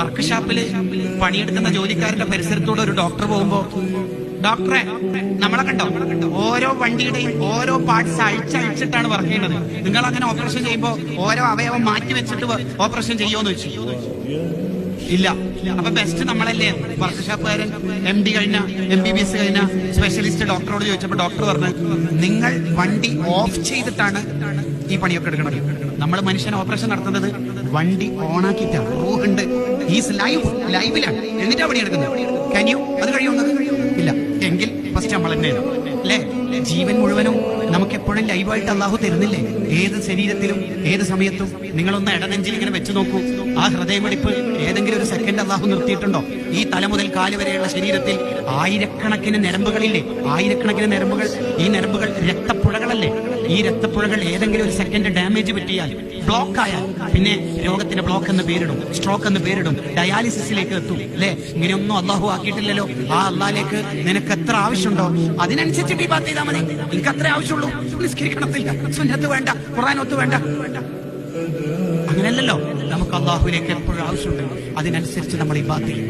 Work ഷാപ്പിൽ പണിയെടുക്കുന്ന ജോലിക്കാരന്റെ പരിസരത്തൂടെ ഒരു ഡോക്ടർ പോകുമ്പോ ഡോക്ടറെ നമ്മളെ കണ്ടോ? ഓരോ വണ്ടിയുടെയും ഓരോ പാർട്സ് അഴിച്ചഴിച്ചിട്ടാണ് വർക്ക് ചെയ്യുന്നത്. നിങ്ങൾ അങ്ങനെ ഓപ്പറേഷൻ ചെയ്യുമ്പോ ഓരോ അവയവം മാറ്റി വെച്ചിട്ട് ഓപ്പറേഷൻ ചെയ്യുമോന്ന് വെച്ചു ഇല്ല. അപ്പൊ ബെസ്റ്റ് നമ്മളല്ലേ? വർക്ക്ഷോപ്പുകാരൻ എം ഡി കഴിഞ്ഞ എം ബി ബി എസ് കഴിഞ്ഞ സ്പെഷ്യലിസ്റ്റ് ഡോക്ടറോട് ചോദിച്ചപ്പോ ഡോക്ടർ പറഞ്ഞു നിങ്ങൾ വണ്ടി ഓഫ് ചെയ്തിട്ടാണ് ഈ പണിയൊക്കെ എടുക്കണത്. നമ്മൾ മനുഷ്യൻ ഓപ്പറേഷൻ നടത്തുന്നത് വണ്ടി ഓണാക്കിയിട്ടാണ്. റൂഹുണ്ട് ഈസ് ലൈവ് ലൈവിലാണ് എന്നിട്ടാ പണി എടുക്കുന്നത് Can you? അത് കഴിയുന്നത് ഇല്ല. എങ്കിൽ ഫസ്റ്റ് നമ്മൾ തന്നെയാണ് അല്ലേ ജീവൻ മുഴുവനും നമുക്ക് എപ്പോഴും ലൈവായിട്ട് അള്ളാഹു തരുന്നില്ലേ? ഏത് ശരീരത്തിലും ഏത് സമയത്തും നിങ്ങളൊന്ന് ഇടനെഞ്ചിൽ ഇങ്ങനെ വെച്ചു നോക്കൂ. ആ ഹൃദയമിടിപ്പ് ഏതെങ്കിലും ഒരു സെക്കൻഡ് അള്ളാഹു നിർത്തിയിട്ടുണ്ടോ? ഈ തല മുതൽ കാൽ വരെയുള്ള ശരീരത്തിൽ ആയിരക്കണക്കിന് നരമ്പുകളില്ലേ ആയിരക്കണക്കിന് നരമ്പുകൾ ഈ നരമ്പുകൾ രക്തപ്പുഴകളല്ലേ? ഈ രക്തപ്പുഴകൾ ഏതെങ്കിലും ഒരു സെക്കൻഡ് ഡാമേജ് പറ്റിയാൽ ബ്ലോക്ക് ആയാൽ പിന്നെ രോഗത്തിന് ബ്ലോക്ക് എന്ന് പേരിടും സ്ട്രോക്ക് എന്ന് പേരിടും ഡയാലിസിസിലേക്ക് എത്തും അല്ലെ? ഇങ്ങനെയൊന്നും അള്ളാഹു ആക്കിയിട്ടില്ലല്ലോ. ആ അള്ളാഹിലേക്ക് നിനക്ക് എത്ര ആവശ്യമുണ്ടോ അതിനനുസരിച്ചിട്ട് ഈ ബാത്ത് ചെയ്താൽ മതി. നിനക്ക് അത്ര ആവശ്യമുള്ളൂ. നിസ്കരിക്കണത്തില്ല. സുന്നത്ത് വേണ്ട ഖുറാനൊത്ത് വേണ്ട. അങ്ങനെയല്ലല്ലോ നമുക്ക് അള്ളാഹുവിലേക്ക് എപ്പോഴും ആവശ്യമുണ്ട്. അതിനനുസരിച്ച് നമ്മൾ ഈ ചെയ്യും